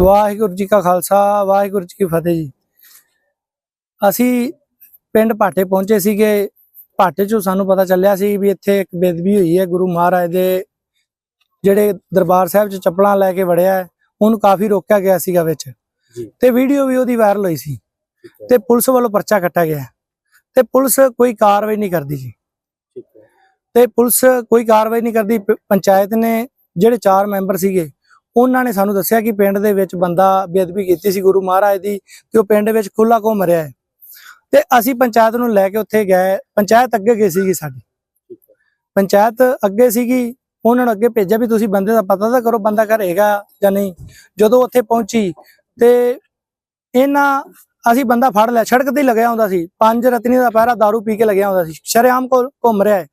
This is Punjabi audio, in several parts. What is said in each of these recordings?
ਵਾਹਿਗੁਰੂ ਜੀ ਕਾ ਖਾਲਸਾ ਵਾਹਿਗੁਰੂ ਜੀ ਕੀ ਫਤਿਹ ਜੀ। ਅਸੀਂ ਪਿੰਡ ਭਾਟੇ ਪਹੁੰਚੇ ਸੀਗੇ। ਭਾਟੇ ਚੋਂ ਸਾਨੂੰ ਪਤਾ ਚੱਲਿਆ ਸੀ ਵੀ ਇੱਥੇ ਇੱਕ ਬੇਦਬੀ ਹੋਈ ਹੈ। ਗੁਰੂ ਮਹਾਰਾਜ ਦੇ ਜਿਹੜੇ ਦਰਬਾਰ ਸਾਹਿਬ 'ਚ ਚੱਪਲਾਂ ਲੈ ਕੇ ਵੜਿਆ ਉਹਨੂੰ ਕਾਫੀ ਰੋਕਿਆ ਗਿਆ ਸੀਗਾ ਵਿੱਚ। ਤੇ ਵੀਡੀਓ ਵੀ ਉਹਦੀ ਵਾਇਰਲ ਹੋਈ ਸੀ। ਤੇ ਪੁਲਿਸ ਵੱਲੋਂ ਪਰਚਾ ਕੱਟਿਆ ਗਿਆ। ਤੇ ਪੁਲਿਸ ਕੋਈ ਕਾਰਵਾਈ ਨਹੀਂ ਕਰਦੀ ਜੀ। ਤੇ ਪੁਲਿਸ ਕੋਈ ਕਾਰਵਾਈ ਨਹੀਂ ਕਰਦੀ। ਪੰਚਾਇਤ ਨੇ ਜਿਹੜੇ ਚਾਰ ਮੈਂਬਰ ਸੀਗੇ ਉਹਨਾਂ ਨੇ ਸਾਨੂੰ ਦੱਸਿਆ ਕਿ ਪਿੰਡ ਦੇ ਵਿੱਚ ਬੰਦਾ ਬੇਅਦਬੀ ਕੀਤੀ ਸੀ ਗੁਰੂ ਮਹਾਰਾਜ ਦੀ ਤੇ ਉਹ ਪਿੰਡ ਵਿੱਚ ਖੁੱਲਾ ਘੁੰਮ ਰਿਹਾ ਹੈ। ਤੇ ਅਸੀਂ ਪੰਚਾਇਤ ਨੂੰ ਲੈ ਕੇ ਉੱਥੇ ਗਏ। ਪੰਚਾਇਤ ਅੱਗੇ ਗਈ ਸੀਗੀ ਸਾਡੀ। ਪੰਚਾਇਤ ਅੱਗੇ ਸੀਗੀ। ਉਹਨਾਂ ਨੂੰ ਅੱਗੇ ਭੇਜਿਆ ਵੀ ਤੁਸੀਂ ਬੰਦੇ ਦਾ ਪਤਾ ਤਾਂ ਕਰੋ ਬੰਦਾ ਘਰ ਹੈਗਾ ਜਾਂ ਨਹੀਂ। ਜਦੋਂ ਉੱਥੇ ਪਹੁੰਚੀ ਤੇ ਇਹਨਾਂ ਅਸੀਂ ਬੰਦਾ ਫੜ ਲਿਆ। ਸੜਕ ਤੇ ਲੱਗਿਆ ਹੁੰਦਾ ਸੀ। ਪੰਜ ਰਤਨੀ ਦਾ ਪਹਿਰਾ दारू ਪੀ ਕੇ ਲੱਗਿਆ ਹੁੰਦਾ ਸੀ। ਸ਼ਰੇਆਮ ਕੋ ਘੁੰਮ ਰਿਹਾ ਹੈ।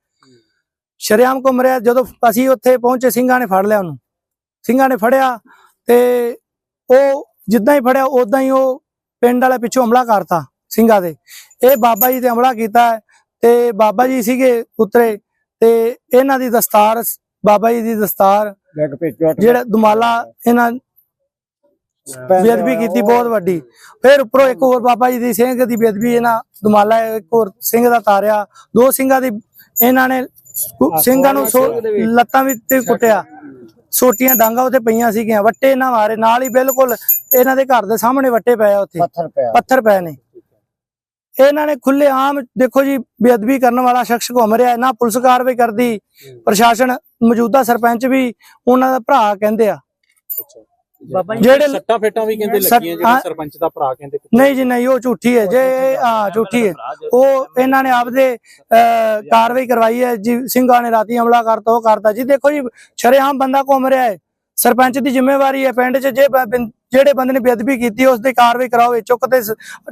ਸ਼ਰੇਆਮ ਘੁੰਮ ਰਿਹਾ। ਜਦੋਂ ਅਸੀਂ ਉੱਥੇ ਪਹੁੰਚੇ ਸਿੰਘਾਂ ਨੇ ਫੜ ਲਿਆ ਉਹਨੂੰ। ਸਿੰਘਾਂ ਨੇ ਫੜਿਆ ਤੇ ਉਹ ਜਿੱਦਾਂ ਹੀ ਫੜਿਆ ਉਦਾਂ ਹੀ ਉਹ ਪਿੰਡ ਵਾਲੇ ਪਿੱਛੋਂ ਹਮਲਾ ਕਰਤਾ ਸਿੰਘਾਂ ਦੇ। ਇਹ ਬਾਬਾ ਜੀ ਤੇ ਹਮਲਾ ਕੀਤਾ ਤੇ ਬਾਬਾ ਜੀ ਸੀਗੇ ਉਤਰੇ ਤੇ ਇਹਨਾਂ ਦੀ ਦਸਤਾਰ ਬਾਬਾ ਜੀ ਦੀ ਦਸਤਾਰ ਜਿਹੜਾ ਦੁਮਾਲਾ ਇਹਨਾਂ ਬੇਅਦਬੀ ਕੀਤੀ ਬਹੁਤ ਵੱਡੀ। ਫਿਰ ਉੱਪਰੋਂ ਇੱਕ ਹੋਰ ਬਾਬਾ ਜੀ ਦੀ ਸਿੰਘ ਦੀ ਬੇਅਦਬੀ ਇਹਨਾਂ ਦੁਮਾਲਾ ਇੱਕ ਹੋਰ ਸਿੰਘ ਦਾ ਤਾਰਿਆ। ਦੋ ਸਿੰਘਾਂ ਦੀ ਇਹਨਾਂ ਨੇ ਸਿੰਘਾਂ ਨੂੰ ਲੱਤਾਂ ਵਿੱਚ ਕੁੱਟਿਆ। ਸੋਟੀਆਂ ਡਾਂਗਾ ਉੱਤੇ ਪਈਆਂ ਸੀਗੀਆਂ ਵੱਟੇ ਇਹਨਾਂ ਮਾਰੇ ਨਾਲ ਹੀ ਬਿਲਕੁਲ ਇਹਨਾਂ ਦੇ ਘਰ ਦੇ ਸਾਹਮਣੇ ਵੱਟੇ ਪਏ ਆ ਉੱਥੇ। ਪੱਥਰ ਪਿਆ। ਪੱਥਰ ਪਏ ਨੇ। ਇਹਨਾਂ ਨੇ ਖੁੱਲੇ ਆਮ ਦੇਖੋ ਜੀ ਬੇਅਦਬੀ ਕਰਨ ਵਾਲਾ ਸ਼ਖਸ ਘੁੰਮ ਰਿਹਾ ਨਾ ਪੁਲਿਸ ਕਾਰਵਾਈ ਕਰਦੀ ਪ੍ਰਸ਼ਾਸਨ ਮੌਜੂਦਾ ਸਰਪੰਚ ਵੀ ਉਹਨਾਂ ਦਾ ਭਰਾ ਕਹਿੰਦੇ ਆ। ਜਿਹੜੇ ਸੱਟਾਂ ਫੇਟਾਂ ਵੀ ਕਹਿੰਦੇ ਲੱਗੀਆਂ ਜਿਹੜੇ। ਸਰਪੰਚ ਦਾ ਭਰਾ ਕਹਿੰਦੇ ਨਹੀਂ ਜੀ ਨਹੀਂ ਉਹ ਝੂਠੀ ਹੈ ਜੇ ਹਾਂ। ਝੂਠੀ ਹੈ। ਉਹ ਇਹਨਾਂ ਨੇ ਆਪਦੇ ਕਾਰਵਾਈ ਕਰਵਾਈ ਹੈ। ਜੀ ਸਿੰਘਾਂ ਨੇ ਰਾਤੀ ਹਮਲਾ ਕਰਤਾ ਉਹ ਕਰਤਾ। ਜੀ ਦੇਖੋ ਜੀ ਸ਼ਰੇਆਮ ਬੰਦਾ ਘੁੰਮ ਰਿਹਾ ਹੈ। ਸਰਪੰਚ ਦੀ ਜ਼ਿੰਮੇਵਾਰੀ ਹੈ ਪਿੰਡ 'ਚ। ਜੇ ਜਿਹੜੇ ਬੰਦੇ ਨੇ ਬੇਅਦਬੀ ਕੀਤੀ ਉਸ ਦੀ ਕਾਰਵਾਈ ਕਰਾਓ ਚੁੱਕ ਤੇ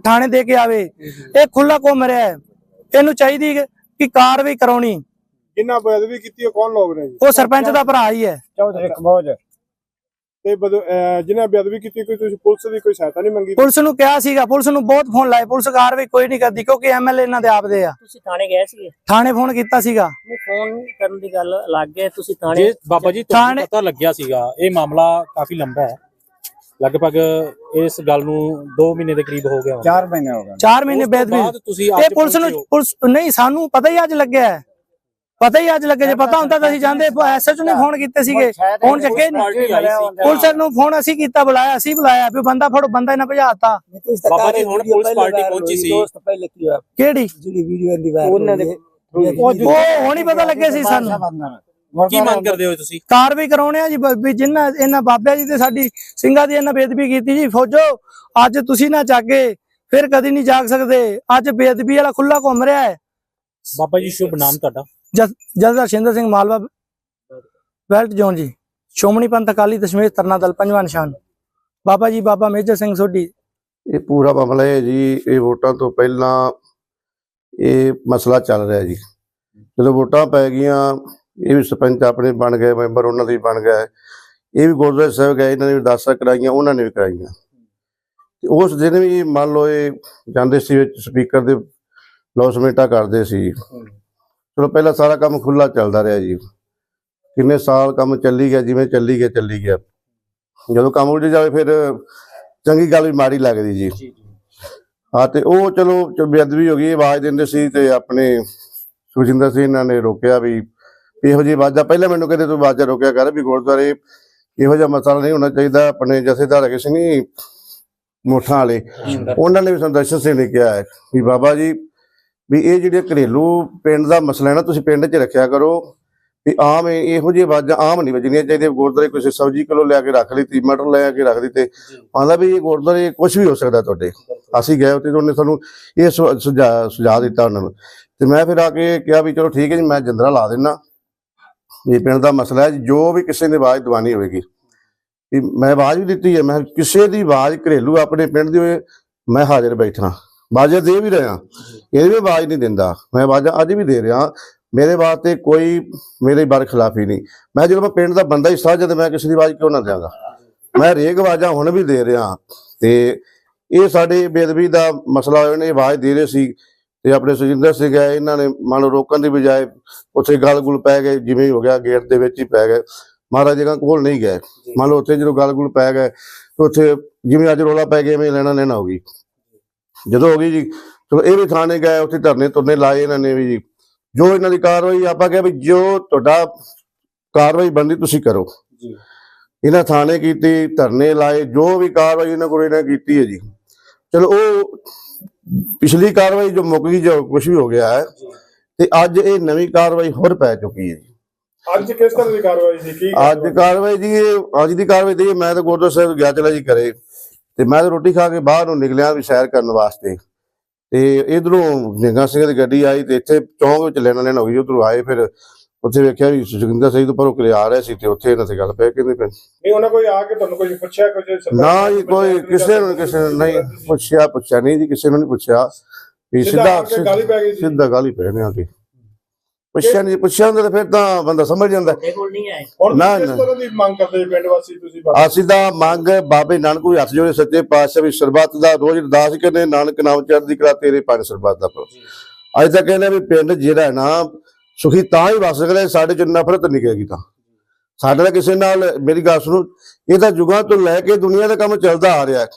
ਥਾਣੇ ਦੇ ਕੇ ਆਵੇ। ਇਹ ਖੁੱਲਾ ਘੁੰਮ ਰਿਹਾ ਹੈ। ਇਹਨੂੰ ਚਾਹੀਦੀ ਕਿ ਕਾਰਵਾਈ ਕਰਾਉਣੀ। ਜਿਨ੍ਹਾਂ ਬੇਅਦਬੀ ਕੀਤੀ ਉਹ ਕੌਣ ਲੋਕ ਨੇ ਜੀ? ਉਹ ਸਰਪੰਚ ਦਾ ਭਰਾ ਹੀ ਹੈ। ਚੌਧਰੀ ਕਬੋਜ ਤੇ ਜਿਨ੍ਹਾਂ ਬੇਅਦਬੀ ਕੀਤੀ ਕੋਈ ਤੁਸੀਂ ਪੁਲਿਸ ਦੀ ਕੋਈ ਸਹਾਇਤਾ ਨਹੀਂ ਮੰਗੀ? ਪੁਲਿਸ ਨੂੰ ਕਿਹਾ ਸੀਗਾ ਪੁਲਿਸ ਨੂੰ ਬਹੁਤ ਫੋਨ ਲਾਏ ਪੁਲਿਸ ਕਾਰਵਾਈ ਕੋਈ ਨਹੀਂ ਕਰਦੀ ਕਿਉਂਕਿ ਐਮਐਲਏ ਇਹਨਾਂ ਦੇ ਆਪਦੇ ਆ। ਤੁਸੀਂ ਥਾਣੇ ਗਏ ਸੀਗੇ? ਥਾਣੇ ਫੋਨ ਕੀਤਾ ਸੀਗਾ। ਨਹੀਂ ਫੋਨ ਕਰਨ ਦੀ ਗੱਲ ਅਲੱਗ ਹੈ ਤੁਸੀਂ ਥਾਣੇ ਜੇ ਬਾਬਾ ਜੀ ਤੁਹਾਨੂੰ ਥਾਣੇ- ਪਤਾ ਲੱਗਿਆ ਸੀਗਾ ਇਹ ਮਾਮਲਾ ਕਾਫੀ ਲੰਬਾ ਹੈ। ਲਗਭਗ ਇਸ ਗੱਲ ਨੂੰ 2 ਮਹੀਨੇ ਦੇ ਕਰੀਬ ਹੋ ਗਿਆ ਹੋਣਾ। 4 ਮਹੀਨੇ ਹੋ ਗਏ। 4 ਮਹੀਨੇ ਤੋਂ ਬੇਅਦਬੀ ਅੱਜ ਪੁਲਿਸ ਨੂੰ। ਪੁਲਿਸ ਨਹੀਂ ਸਾਨੂੰ ਪਤਾ ਹੀ ਅੱਜ ਲੱਗਿਆ ਹੈ। ਪਤਾ ਹੀ ਅੱਜ ਲੱਗਿਆ ਜੇ ਪਤਾ ਹੁੰਦਾ ਤਾਂ ਅਸੀਂ ਜਾਂਦੇ ਐਸਐਚ ਨੇ ਫੋਨ ਕੀਤੇ ਸੀਗੇ। ਫੋਨ ਚੱਕੇ ਨਹੀਂ ਪਾਰਟੀ ਆਈ ਸੀ। ਪੁਲਿਸ ਨੂੰ ਫੋਨ ਅਸੀਂ ਕੀਤਾ ਬੁਲਾਇਆ ਅਸੀਂ ਬੁਲਾਇਆ ਵੀ ਬੰਦਾ ਫੜੋ ਬੰਦਾ ਇਹਨਾਂ ਭਜਾਤਾ ਬਾਬਾ ਜੀ ਹੁਣ ਪੁਲਿਸ ਪਾਰਟੀ ਪਹੁੰਚੀ ਸੀ। ਦੋਸਤ ਪਹਿਲੇ ਕੀ ਹੋਇਆ ਕਿਹੜੀ? ਜਿਹੜੀ ਵੀਡੀਓ ਦੀ ਵਾਇਰਲ ਉਹਨਾਂ ਦੇ- ਉਹ ਹੁਣ ਹੀ ਪਤਾ ਲੱਗਿਆ ਸੀ ਸਾਨੂੰ। ਕੀ ਮੰਗ ਕਰਦੇ ਹੋ ਤੁਸੀਂ? ਕਾਰਵਾਈ ਕਰਾਉਣੇ ਆ ਜੀ ਵੀ ਜਿੰਨਾ ਇਹਨਾਂ ਬਾਬਿਆਂ ਜੀ ਤੇ ਸਾਡੀ ਸਿੰਘਾਂ ਦੀ ਇਹਨਾਂ ਬੇਦਬੀ ਕੀਤੀ ਜੀ ਫੌਜੋ ਅੱਜ ਤੁਸੀਂ ਨਾ ਜਾਗੇ ਫਿਰ ਕਦੀ ਨਹੀਂ ਜਾਗ ਸਕਦੇ। ਅੱਜ ਬੇਦਬੀ ਵਾਲਾ ਖੁੱਲਾ ਘੁੰਮ ਰਿਹਾ ਹੈ। ਬਾਬਾ ਜੀ ਸ਼ੁਭ ਨਾਮ ਤੁਹਾਡਾ। ਜਸਦਾ ਸ਼ਿੰਦਰ ਸਿੰਘ ਮਾਲਵਾ ਬੈਲਟ ਜੋਨ ਜੀ। ਸ਼ੋਮਣੀ ਪੰਥ ਅਕਾਲੀ ਦਸ਼ਮੇਸ਼ ਤਰਨਾ ਦਲ ਪੰਜਵਾਂ ਨਿਸ਼ਾਨ। ਬਾਬਾ ਜੀ, ਬਾਬਾ ਮੇਜਰ ਸਿੰਘ ਸੋਢੀ। ਇਹ ਪੂਰਾ ਮਾਮਲਾ ਹੈ ਜੀ। ਇਹ ਵੋਟਾਂ ਤੋਂ ਪਹਿਲਾਂ ਇਹ ਮਸਲਾ ਚੱਲ ਰਿਹਾ ਜੀ। ਜਦੋਂ ਵੋਟਾਂ ਪੈ ਗਈਆਂ, ਇਹ ਵੀ ਸਰਪੰਚ ਆਪਣੇ ਬਣ ਗਏ, ਮੈਂਬਰ ਉਹਨਾਂ ਦੇ ਬਣ ਗਏ। ਇਹ ਵੀ ਗੁਰਦੁਆਰਾ ਸਾਹਿਬ ਗਏ, ਇਹਨਾਂ ਨੇ ਵੀ ਦਾਸਾਂ ਕਰਾਈਆਂ, ਉਹਨਾਂ ਨੇ ਵੀ ਕਰਾਈਆਂ। ਉਸ ਦਿਨ ਵੀ ਮੰਨ ਲਓ ਇਹ ਜਾਂਦੇ ਸੀ ਵਿੱਚ ਸਪੀਕਰ ਦੇ ਲੌਸਮੈਂਟਾਂ ਕਰਦੇ ਸੀ। ਚਲੋ ਪਹਿਲਾਂ ਸਾਰਾ ਕੰਮ ਖੁੱਲਾ ਚੱਲਦਾ ਰਿਹਾ ਜੀ। ਕਿੰਨੇ ਸਾਲ ਕੰਮ ਚੱਲੀ ਗਿਆ ਜਿਵੇਂ ਚੱਲੀ ਗਿਆ ਚੱਲੀ ਗਿਆ। ਜਦੋਂ ਕੰਮ ਉਲਝ ਜਾਵੇ ਫਿਰ ਚੰਗੀ ਗੱਲ ਵੀ ਮਾੜੀ ਲੱਗਦੀ ਜੀ। ਹਾਂ ਤੇ ਉਹ ਚਲੋ ਬੇਅਦਬੀ ਹੋ ਗਈ ਆਵਾਜ਼ ਦਿੰਦੇ ਸੀ ਤੇ ਆਪਣੇ ਸੁਖਜਿੰਦਰ ਸਿੰਘ ਇਹਨਾਂ ਨੇ ਰੋਕਿਆ ਵੀ ਇਹੋ ਜਿਹੀ ਆਵਾਜ਼ਾਂ ਪਹਿਲਾਂ ਮੈਨੂੰ ਕਹਿੰਦੇ ਤੂੰ ਆਵਾਜ਼ਾਂ ਰੋਕਿਆ ਕਰ ਵੀ ਗੁਰਦੁਆਰੇ ਇਹੋ ਜਿਹਾ ਮਸਲਾ ਨਹੀਂ ਹੋਣਾ ਚਾਹੀਦਾ ਆਪਣੇ ਜਥੇਦਾਰ ਹੈਗੇ ਸੀ ਨਹੀਂ ਮੋਠਾਂ ਵਾਲੇ। ਉਹਨਾਂ ਨੇ ਵੀ ਸਾਨੂੰ ਦਰਸ਼ਨ ਸਿੰਘ ਨੇ ਕਿਹਾ ਹੈ ਵੀ ਬਾਬਾ ਜੀ ਵੀ ਇਹ ਜਿਹੜੇ ਘਰੇਲੂ ਪਿੰਡ ਦਾ ਮਸਲਾ ਹੈ ਨਾ ਤੁਸੀਂ ਪਿੰਡ 'ਚ ਰੱਖਿਆ ਕਰੋ ਵੀ ਆਮ ਇਹ- ਜਿਹੀ ਆਵਾਜ਼ਾਂ ਆਮ ਨਹੀਂ ਵੱਜਣੀਆਂ ਚਾਹੀਦੀਆਂ। ਗੁਰਦੁਆਰੇ ਕੋਈ ਸਬਜ਼ੀ ਕਿਲੋ ਲਿਆ ਕੇ ਰੱਖ ਲਈ ਤੀ ਮਟਰ ਲੈ ਕੇ ਰੱਖ ਦਿੱਤੇ। ਆਂਦਾ ਵੀ ਇਹ ਗੁਰਦੁਆਰੇ ਕੁਝ ਵੀ ਹੋ ਸਕਦਾ ਤੁਹਾਡੇ। ਅਸੀਂ ਗਏ ਉੱਥੇ ਉਹਨੇ ਸਾਨੂੰ ਇਹ ਸੁ- ਸੁਝਾਅ ਦਿੱਤਾ ਉਹਨਾਂ ਨੂੰ। ਤੇ ਮੈਂ ਫਿਰ ਆ ਕੇ ਕਿਹਾ ਵੀ ਚਲੋ ਠੀਕ ਹੈ ਜੀ ਮੈਂ ਜੰਦਰਾ ਲਾ ਦੇਣਾ ਇਹ ਪਿੰਡ ਦਾ ਮਸਲਾ ਹੈ ਜੀ, ਵੀ ਕਿਸੇ ਨੇ ਆਵਾਜ਼ ਦਵਾਨੀ ਹੋਵੇਗੀ। ਵੀ ਮੈਂ ਆਵਾਜ਼ ਵੀ ਦਿੱਤੀ ਹੈ ਮੈਂ ਕਿਸੇ ਦੀ ਆਵਾਜ਼ ਘਰੇਲੂ ਆਪਣੇ ਪਿੰਡ ਦੀ ਹੋਏ ਮੈਂ ਹਾਜ਼ਰ ਬੈਠਾ ਬਾਜਾ ਦੇ ਵੀ ਰਿਹਾ ਇਹ ਵੀ ਆਵਾਜ਼ ਨਹੀਂ ਦਿੰਦਾ। ਮੈਂ ਆਵਾਜ਼ਾਂ ਅੱਜ ਵੀ ਦੇ ਰਿਹਾ। ਮੇਰੇ ਵਾਸਤੇ ਕੋਈ ਮੇਰੇ ਬਾਰੇ ਖਿਲਾਫੀ ਨਹੀਂ। ਮੈਂ ਜਦੋਂ ਮੈਂ ਪਿੰਡ ਦਾ ਬੰਦਾ ਹੀ ਸਾਜ ਤੇ ਮੈਂ ਕਿਸੇ ਦੀ ਆਵਾਜ਼ ਕਿਉਂ ਨਾ ਦਿਆਂਗਾ? ਮੈਂ ਰੇਗ ਆਵਾਜ਼ਾਂ ਹੁਣ ਵੀ ਦੇ ਰਿਹਾ। ਤੇ ਇਹ ਸਾਡੇ ਬੇਦਬੀ ਦਾ ਮਸਲਾ ਹੋਇਆ। ਨੇ ਆਵਾਜ਼ ਦੇ ਰਹੇ ਸੀ ਤੇ ਆਪਣੇ ਸੁਜਿੰਦਰ ਸਿੰਘ ਹੈ ਇਹਨਾਂ ਨੇ ਮੰਨ ਰੋਕਣ ਦੀ ਬਜਾਏ ਉੱਥੇ ਗਲ ਗੁਲ ਪੈ ਗਏ। ਜਿਵੇਂ ਹੀ ਹੋ ਗਿਆ ਗੇਟ ਦੇ ਵਿੱਚ ਹੀ ਪੈ ਗਏ। ਮਹਾਰਾਜ ਜੀ ਕੋਲ ਨਹੀਂ ਗਏ। ਮੰਨ ਲਓ ਉੱਥੇ ਜਦੋਂ ਗਲ ਗੁਲ ਪੈ ਗਏ ਉੱਥੇ ਜਿਵੇਂ ਅੱਜ ਰੋਲਾ ਪੈ ਗਿਆ ਐਵੇਂ ਲੈਣਾ ਲੈਣਾ ਹੋ ਗਈ। ਜਦੋਂ ਹੋ ਗਈ ਜੀ ਚਲੋ ਇਹ ਵੀ ਥਾਣੇ ਗਏ ਉੱਥੇ ਧਰਨੇ ਤੁਰਨੇ ਲਾਏ ਇਹਨਾਂ ਨੇ ਵੀ ਜੀ। ਜੋ ਇਹਨਾਂ ਦੀ ਕਾਰਵਾਈ ਆਪਾਂ ਕਿਹਾ ਵੀ ਜੋ ਤੁਹਾਡਾ ਕਾਰਵਾਈ ਬਣਦੀ ਤੁਸੀਂ ਕਰੋ। ਜੀ। ਇਹਨਾਂ ਥਾਣੇ ਕੀਤੀ ਧਰਨੇ ਲਾਏ ਜੋ ਵੀ ਕਾਰਵਾਈ ਇਹਨਾਂ ਕੋਲ ਇਹਨਾਂ ਕੀਤੀ ਹੈ ਜੀ। ਚਲੋ ਉਹ ਪਿਛਲੀ ਕਾਰਵਾਈ ਜੋ ਮੁੱਕ ਗਈ ਜੋ ਕੁਝ ਵੀ ਹੋ ਗਿਆ ਹੈ ਤੇ ਅੱਜ ਇਹ ਨਵੀਂ ਕਾਰਵਾਈ ਹੋਰ ਪੈ ਚੁੱਕੀ ਹੈ ਜੀ। ਅੱਜ ਕਿਸ ਤਰ੍ਹਾਂ ਦੀ ਕਾਰਵਾਈ ਸੀ? ਕੀ ਅੱਜ ਕਾਰਵਾਈ? ਜੀ ਅੱਜ ਦੀ ਕਾਰਵਾਈ ਤੇ ਮੈਂ ਤਾਂ ਗੁਰਦੁਆਰਾ ਸਾਹਿਬ ਗਿਆ ਚਲਾ ਜੀ ਕਰੇ ਤੇ ਮੈਂ ਤਾਂ ਰੋਟੀ ਖਾ ਕੇ ਬਾਹਰ ਨੂੰ ਨਿਕਲਿਆ ਵੀ ਸੈਰ ਕਰਨ ਵਾਸਤੇ। ਤੇ ਇਧਰੋਂ ਨਿੰਗਾ ਸਿੰਘ ਦੀ ਗੱਡੀ ਆਈ ਤੇ ਇੱਥੇ ਚੌਂਕ ਵਿੱਚ ਲੈਣਾ ਲੈਣਾ ਹੋ ਗਈ। ਉਧਰੋਂ ਆਏ ਫਿਰ ਉੱਥੇ ਵੇਖਿਆ ਵੀ ਸੁਖਿੰਦਰ ਸਿੰਘ ਤੋਂ ਪਰੋਂ ਕਿਲੇ ਆ ਰਿਹਾ ਸੀ ਤੇ ਉੱਥੇ ਇਹਨਾਂ ਤੇ ਗੱਲ ਪੈ ਕਹਿੰਦੇ ਪਏ ਨਹੀਂ ਉਹਨਾਂ ਕੋਈ ਆ ਕੇ ਤੁਹਾਨੂੰ ਕੋਈ ਪੁੱਛਿਆ ਕੁਝ ਨਾ ਜੀ ਕੋਈ ਕਿਸੇ ਨੂੰ ਕਿਸੇ ਨੂੰ ਨਹੀਂ ਪੁੱਛਿਆ ਪੁੱਛਿਆ ਨਹੀਂ ਜੀ ਕਿਸੇ ਨੂੰ ਨਹੀਂ ਪੁੱਛਿਆ। ਵੀ ਸਿੱਧਾ ਸਿੱਧਾ ਗਾਲੀ ਪੈ ਗਈ। ਸਿੱਧਾ ਗਾਲੀ ਪੈ ਨੇ ਆ ਕੇ ਪੁੱਛਿਆ ਨਹੀਂ ਪੁੱਛਿਆ ਹੁੰਦਾ ਤਾਂ ਫਿਰ ਤਾਂ ਬੰਦਾ ਸਮਝ ਜਾਂਦਾ। ਤੁਹਾਡੇ ਕੋਲ ਨਹੀਂ ਆਏ। ਹੁਣ ਨਾ, ਕਿਸ ਨਾ। ਤਰ੍ਹਾਂ ਦੀ ਮੰਗ ਕਰਦੇ ਜੀ ਪਿੰਡ ਵਾਸੀ ਤੁਸੀਂ ਬਸ ਅਸੀਂ ਤਾਂ ਮੰਗ ਬਾਬੇ ਨਾਨਕ ਕੋਈ ਹੱਥ ਜੋੜੇ ਸੱਚੇ ਪਾਤਸ਼ਾਹ ਵੀ ਸਰਬੱਤ ਦਾ ਰੋਜ਼ ਅਰਦਾਸ ਕਰਨੇ ਨਾਨਕ ਨਾਮ ਚੜ੍ਹਦੀ ਕਲਾ ਤੇਰੇ ਪੰਜ ਸਰਬੱਤ ਦਾ ਪ੍ਰਭ ਅੱਜ ਤੱਕ ਕਹਿੰਦੇ ਵੀ ਪਿੰਡ ਜਿਹੜਾ ਹੈ ਨਾ ਸੁਖੀ ਤਾਂ ਹੀ ਵਸ ਸਕਦਾ ਸਾਡੇ ਚ ਨਫ਼ਰਤ ਨਿਕਲੇਗੀ ਤਾਂ। ਸਾਡੇ ਦਾ ਕਿਸੇ ਨਾਲ ਮੇਰੀ ਗੱਲ ਸੁਣੋ ਇਹ ਤਾਂ ਯੁਗਾਂ ਤੋਂ ਲੈ ਕੇ ਦੁਨੀਆ ਦਾ ਕੰਮ ਚੱਲਦਾ ਆ ਰਿਹਾ ਹੈ।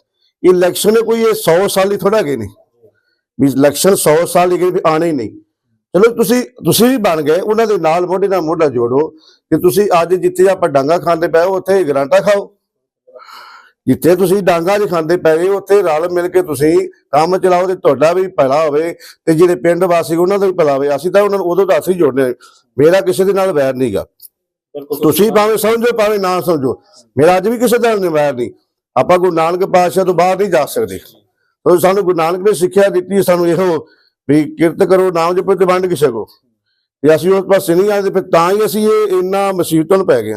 ਇਲੈਕਸ਼ਨ ਕੋਈ ਇਹ 100 ਸਾਲ ਹੀ ਥੋੜਾ ਗਏ ਨੇ। ਵੀ ਇਲੈਕਸ਼ਨ 100 ਸਾਲ ਹੀ ਗਏ ਵੀ ਆਣੇ ਹੀ ਨਹੀਂ। ਚਲੋ ਤੁਸੀਂ ਤੁਸੀਂ ਵੀ ਬਣ ਗਏ ਉਹਨਾਂ ਦੇ ਨਾਲ ਮੋਢੇ ਨਾਲ ਮੋਢਾ ਜੋੜੋ ਕਿ ਤੁਸੀਂ ਅੱਜ ਜਿੱਥੇ ਆਪਾਂ ਡਾਂਗਾ ਖਾਂਦੇ ਪਏ ਹੋ ਉੱਥੇ ਗਰਾਂਟਾ ਖਾਓ। ਜਿੱਥੇ ਤੁਸੀਂ ਡਾਂਗਾ 'ਚ ਖਾਂਦੇ ਪਏ ਹੋ ਉੱਥੇ ਰਲ ਮਿਲ ਕੇ ਤੁਸੀਂ ਕੰਮ ਚਲਾਓ ਤੇ ਤੁਹਾਡਾ ਵੀ ਭਲਾ ਹੋਵੇ ਤੇ ਜਿਹੜੇ ਪਿੰਡ ਵਾਸੀ ਉਹਨਾਂ ਦਾ ਵੀ ਭਲਾ ਹੋਵੇ। ਅਸੀਂ ਤਾਂ ਉਹਨਾਂ ਨੂੰ ਉਦੋਂ ਤਾਂ ਅਸੀਂ ਜੋੜਨੇ ਮੇਰਾ ਕਿਸੇ ਦੇ ਨਾਲ ਵੈਰ ਨਹੀਂਗਾ ਤੁਸੀਂ ਭਾਵੇਂ ਸਮਝੋ ਭਾਵੇਂ ਨਾ ਸਮਝੋ। ਮੇਰਾ ਅੱਜ ਵੀ ਕਿਸੇ ਦਾ ਨਾਲ ਵੈਰ ਨਹੀਂ ਆਪਾਂ ਗੁਰੂ ਨਾਨਕ ਪਾਤਸ਼ਾਹ ਤੋਂ ਬਾਹਰ ਨਹੀਂ ਜਾ ਸਕਦੇ। ਉਹ ਸਾਨੂੰ ਗੁਰੂ ਨਾਨਕ ਨੇ ਸਿੱਖਿਆ ਦਿੱਤੀ ਸਾਨੂੰ ਇਹੋ ਵੀ ਕਿਰਤ ਕਰੋ ਨਾਮ ਜਪੋ ਤੇ ਵੰਡ ਕਿਸੇ ਕੋ। ਤੇ ਅਸੀਂ ਉਸ ਪਾਸੇ ਨਹੀਂ ਆਏ ਤੇ ਫਿਰ ਤਾਂ ਹੀ ਅਸੀਂ ਇਹ ਇੰਨਾ ਮੁਸੀਬਤਾਂ ਨੂੰ ਪੈ ਗਏ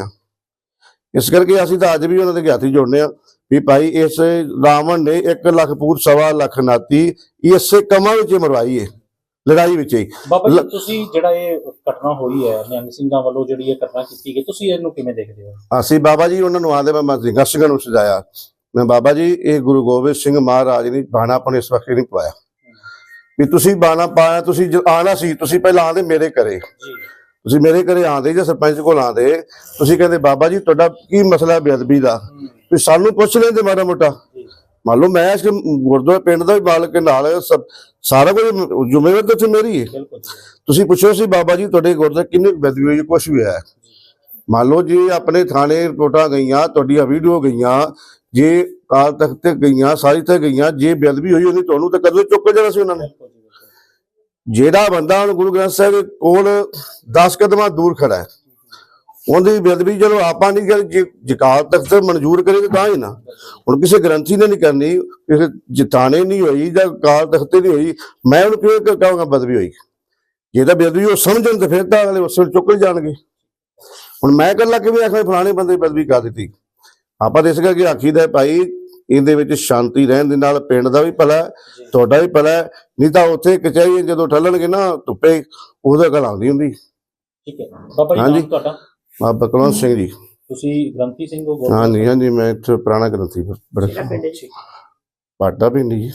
ਇਸ ਕਰਕੇ ਅਸੀਂ ਤਾਂ ਅੱਜ ਵੀ ਉਹਨਾਂ ਦੇ ਹੱਥੀ ਜੋੜਨੇ ਆ ਵੀ ਭਾਈ ਇਸ ਰਾਵਣ ਨੇ 1 ਲੱਖ ਪੂਰ ਸਵਾ ਲੱਖ ਨਾਤੀ ਇਸੇ ਕਮਾਂ ਵਿੱਚ ਮਰਵਾਈ ਹੈ ਲੜਾਈ ਵਿੱਚ ਹੀ। ਬਾਬਾ ਜੀ ਤੁਸੀਂ ਜਿਹੜਾ ਇਹ ਘਟਨਾ ਹੋਈ ਹੈ ਨਿਹੰਗ ਸਿੰਘਾਂ ਵੱਲੋਂ ਜਿਹੜੀ ਇਹ ਘਟਨਾ ਕੀਤੀ ਗਈ ਤੁਸੀਂ ਇਹਨੂੰ ਕਿਵੇਂ ਦੇਖਦੇ ਹੋ? ਅਸੀਂ ਬਾਬਾ ਜੀ ਉਹਨਾਂ ਨੂੰ ਆਂਦੇ ਮੈਂ ਸਿੰਘਾਂ ਸਿੰਘਾਂ ਨੂੰ ਸਜਾਇਆ। ਮੈਂ ਬਾਬਾ ਜੀ ਇਹ ਗੁਰੂ ਗੋਬਿੰਦ ਸਿੰਘ ਮਹਾਰਾਜ ਨੇ ਬਾਣਾ ਆਪਣੇ ਇਸ ਵਕਤ ਨਹੀਂ ਪਾਇਆ ਵੀ ਤੁਸੀਂ ਬਾਣਾ ਪਾਇਆ ਤੁਸੀਂ ਆਣਾ ਸੀ ਤੁਸੀਂ ਪਹਿਲਾਂ ਆਂਦੇ ਮੇਰੇ ਘਰੇ। ਤੁਸੀਂ ਮੇਰੇ ਘਰੇ ਆਂਦੇ ਜਾਂ ਸਰਪੰਚ ਕੋਲ ਆਂਦੇ ਤੁਸੀਂ ਕਹਿੰਦੇ ਬਾਬਾ ਜੀ ਤੁਹਾਡਾ ਕੀ ਮਸਲਾ ਬੇਅਦਬੀ ਦਾ? ਵੀ ਸਾਨੂੰ ਪੁੱਛ ਲੈਂਦੇ ਮਾੜਾ ਮੋਟਾ। ਮੰਨ ਲਓ ਮੈਂ ਇਸ ਗੁਰਦੁਆਰੇ ਪਿੰਡ ਦਾ ਵੀ ਮਾਲਕ ਨਾਲ ਸਾਰਾ ਕੁਝ ਜ਼ਿੰਮੇਵਾਰੀ ਤਾਂ ਉੱਥੇ ਮੇਰੀ ਹੈ। ਤੁਸੀਂ ਪੁੱਛੋ ਸੀ ਬਾਬਾ ਜੀ ਤੁਹਾਡੇ ਗੁਰਦੁਆਰੇ ਕਿੰਨੀ ਬੇਅਦਬੀ ਹੋਈ ਕੁਝ ਵੀ ਹੈ? ਮੰਨ ਲਓ ਜੀ ਆਪਣੇ ਥਾਣੇ ਰਿਪੋਰਟਾਂ ਗਈਆਂ ਤੁਹਾਡੀਆਂ ਵੀਡੀਓ ਗਈਆਂ ਜੇ ਕਾਲ ਤਖਤ ਤੇ ਗਈਆਂ ਸਾਰੀ ਤੇ ਗਈਆਂ ਜੇ ਬੇਅਦਬੀ ਹੋਈ ਉਹਨੇ ਤੁਹਾਨੂੰ ਤਾਂ ਕਦੋਂ ਚੁੱਕ ਜਾਣਾ ਸੀ ਉਹਨਾਂ ਨੇ। ਜਿਹੜਾ ਬੰਦਾ ਹੁਣ ਗੁਰੂ ਗ੍ਰੰਥ ਸਾਹਿਬ ਕੋਲ 10 ਕਦਮਾਂ ਦੂਰ ਖੜਾ ਹੈ ਉਹਦੀ ਬੇਅਦਬੀ ਜਦੋਂ ਆਪਾਂ ਨਹੀਂ ਕਰ ਜਕਾਲ ਤਖਤ ਮਨਜ਼ੂਰ ਕਰੇ ਤਾਂ ਹੀ ਨਾ। ਹੁਣ ਕਿਸੇ ਗ੍ਰੰਥੀ ਨੇ ਨਹੀਂ ਕਰਨੀ ਕਿਸੇ ਜਿਤਾਣੇ ਨਹੀਂ ਹੋਈ ਜਾਂ ਕਾਲ ਤਖਤ ਨਹੀਂ ਹੋਈ ਮੈਂ ਉਹਨੂੰ ਕਿਉਂ ਕਹਾਂਗਾ ਬਦਬੀ ਹੋਈ। ਜੇ ਤਾਂ ਬੇਅਦਬੀ ਉਹ ਸਮਝਣ ਤੇ ਫਿਰ ਤਾਂ ਅਗਲੇ ਉਸੇ ਵੇਲੇ ਚੁੱਕ ਜਾਣਗੇ। ਹੁਣ ਮੈਂ ਇਕੱਲਾ ਕਿਵੇਂ ਆਖਾਂ ਫਲਾਣੇ ਬੰਦੇ ਬਦਬੀ ਕਰ ਦਿੱਤੀ। ਆਪਾਂ ਤਾਂ ਇਸ ਕਰਕੇ ਆਖੀਦਾ ਭਾਈ ਇਹਦੇ ਵਿੱਚ ਸ਼ਾਂਤੀ ਰਹਿਣ ਦੇ ਨਾਲ ਪਿੰਡ ਦਾ ਵੀ ਭਲਾ ਤੁਹਾਡਾ ਵੀ ਭਲਾ। ਨਹੀਂ ਤਾਂ ਉੱਥੇ ਕਚਹਿਰੀ ਜਦੋਂ ਠੱਲਣਗੇ ਨਾ ਧੁੱਪੇ ਉਹਦੇ ਗੱਲ ਆਉਂਦੀ ਹੁੰਦੀ। ਠੀਕ ਹੈ। ਬਾਬਾ ਜੀ। ਨਾਮ ਤੁਹਾਡਾ? ਬਾਬਾ ਕੁਲਵੰਤ ਸਿੰਘ ਜੀ। ਤੁਸੀਂ ਗ੍ਰੰਥੀ ਸਿੰਘ ਹੋ ਹਾਂਜੀ ਹਾਂਜੀ ਮੈਂ ਇੱਥੇ ਪੁਰਾਣਾ ਗ੍ਰੰਥੀ ਬੜਾ ਪਿੰਡ ਜੀ? ਪਾਟਾ ਪਿੰਡ ਜੀ।